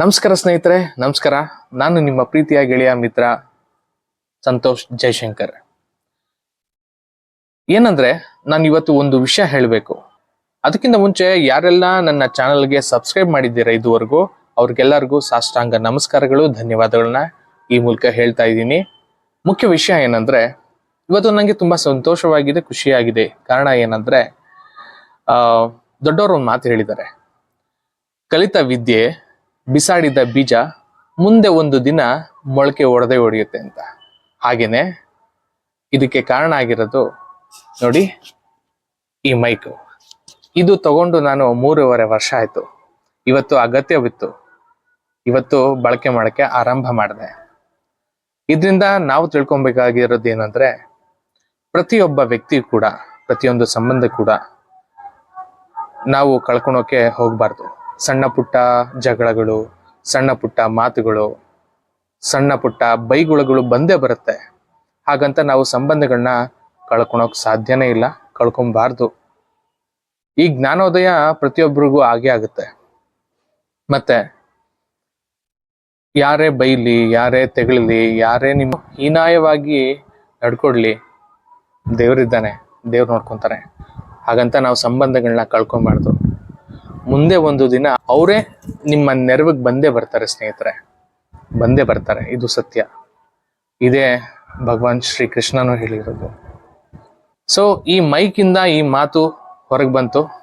ನಮಸ್ಕಾರ ಸ್ನೇಹಿತರೆ, ನಮಸ್ಕಾರ. ನಾನು ನಿಮ್ಮ ಪ್ರೀತಿಯ ಗೆಳೆಯ ಮಿತ್ರ ಸಂತೋಷ್ ಜಯಶಂಕರ್ ಏನಂದ್ರೆ, ನಾನು ಇವತ್ತು ಒಂದು ವಿಷಯ ಹೇಳಬೇಕು. ಅದಕ್ಕಿಂತ ಮುಂಚೆ ಯಾರೆಲ್ಲ ನನ್ನ ಚಾನಲ್ಗೆ ಸಬ್ಸ್ಕ್ರೈಬ್ ಮಾಡಿದ್ದೀರಾ ಇದುವರೆಗೂ, ಅವ್ರಿಗೆಲ್ಲರಿಗೂ ಸಾಷ್ಟಾಂಗ ನಮಸ್ಕಾರಗಳು, ಧನ್ಯವಾದಗಳನ್ನ ಈ ಮೂಲಕ ಹೇಳ್ತಾ ಇದ್ದೀನಿ. ಮುಖ್ಯ ವಿಷಯ ಏನಂದ್ರೆ, ಇವತ್ತು ನನಗೆ ತುಂಬಾ ಸಂತೋಷವಾಗಿದೆ, ಖುಷಿಯಾಗಿದೆ. ಕಾರಣ ಏನಂದ್ರೆ ದೊಡ್ಡವರು ಒಂದು ಮಾತು ಹೇಳಿದ್ದಾರೆ. ಕಲಿತ ವಿದ್ಯೆ ಬಿಸಾಡಿದ ಬೀಜ ಮುಂದೆ ಒಂದು ದಿನ ಮೊಳಕೆ ಒಡೆದೆ ಒಡೆಯುತ್ತೆ ಅಂತ. ಹಾಗೇನೆ ಇದಕ್ಕೆ ಕಾರಣ ಆಗಿರೋದು ನೋಡಿ ಈ ಮೈಕು. ಇದು ತಗೊಂಡು ನಾನು ಮೂರುವರೆ ವರ್ಷ ಆಯ್ತು. ಇವತ್ತು ಅಗತ್ಯವಿತ್ತು. ಇವತ್ತು ಬಳಕೆ ಮಾಡೋಕ್ಕೆ ಆರಂಭ ಮಾಡಿದೆ. ಇದರಿಂದ ನಾವು ತಿಳ್ಕೊಬೇಕಾಗಿರೋದು ಏನಂದ್ರೆ ಪ್ರತಿಯೊಬ್ಬ ವ್ಯಕ್ತಿ ಕೂಡ, ಪ್ರತಿಯೊಂದು ಸಂಬಂಧ ಕೂಡ ನಾವು ಕಳ್ಕೊಳೋಕೆ ಹೋಗ್ಬಾರ್ದು. ಸಣ್ಣ ಪುಟ್ಟ ಜಗಳಗಳು, ಸಣ್ಣ ಪುಟ್ಟ ಮಾತುಗಳು, ಸಣ್ಣ ಪುಟ್ಟ ಬೈಗುಳಗಳು ಬಂದೇ ಬರುತ್ತೆ. ಹಾಗಂತ ನಾವು ಸಂಬಂಧಗಳನ್ನ ಕಳ್ಕೊಳಕ್ ಸಾಧ್ಯನೇ ಇಲ್ಲ, ಕಳ್ಕೊಬಾರ್ದು. ಈ ಜ್ಞಾನೋದಯ ಪ್ರತಿಯೊಬ್ಬರಿಗೂ ಆಗೇ ಆಗುತ್ತೆ. ಮತ್ತೆ, ಯಾರೇ ಬೈಲಿ, ಯಾರೇ ತೆಗಳಲಿ, ಯಾರೇ ನಿಮ್ಮ ಹೀನಾಯವಾಗಿ ನಡ್ಕೊಡ್ಲಿ, ದೇವ್ರಿದ್ದಾನೆ, ದೇವ್ರು ನೋಡ್ಕೊತಾರೆ. ಹಾಗಂತ ನಾವು ಸಂಬಂಧಗಳನ್ನ ಕಳ್ಕೊಬಾರ್ದು. ಮುಂದೆ ಒಂದು ದಿನ ಅವರೇ ನಿಮ್ಮ ನೆರವಿಗೆ ಬಂದೇ ಬರ್ತಾರೆ ಸ್ನೇಹಿತರೆ. ಬಂದೇ ಬರ್ತಾರೆ ಇದು ಸತ್ಯ. ಇದೇ ಭಗವಾನ್ ಶ್ರೀ ಕೃಷ್ಣನು ಹೇಳಿರೋದು. ಸೊ ಈ ಮೈಕಿಂದ ಈ ಮಾತು ಹೊರಗೆ ಬಂತು.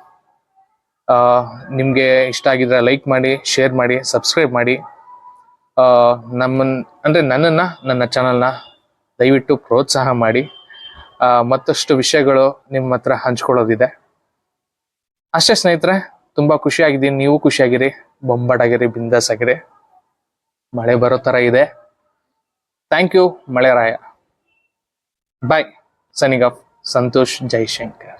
ನಿಮ್ಗೆ ಇಷ್ಟ ಆಗಿದ್ರೆ ಲೈಕ್ ಮಾಡಿ ಶೇರ್ ಮಾಡಿ ಸಬ್ಸ್ಕ್ರೈಬ್ ಮಾಡಿ. ಆ, ನಮ್ಮನ್ ಅಂದ್ರೆ ನನ್ನನ್ನ ನನ್ನ ಚಾನಲ್ನ ದಯವಿಟ್ಟು ಪ್ರೋತ್ಸಾಹ ಮಾಡಿ. ಮತ್ತಷ್ಟು ವಿಷಯಗಳು ನಿಮ್ಮ ಹತ್ರ ಹಂಚ್ಕೊಳ್ಳೋದಿದೆ. ಅಷ್ಟೇ ಸ್ನೇಹಿತರೆ ತುಂಬಾ ಖುಷಿಯಾಗಿದ್ದೀನಿ. ನೀವು ಖುಷಿಯಾಗಿರಿ. ಬೊಂಬಾಟಾಗಿರಿ ಬಿಂದಾಸ್ ಆಗಿರಿ ಮಳೆ ಬರೋ ತರ ಇದೆ. ಥ್ಯಾಂಕ್ ಯು ಮಳೆರಾಯ ಬಾಯ್ ಸನಿಗ್ ಆಫ್ ಸಂತೋಷ್ ಜೈಶಂಕರ್.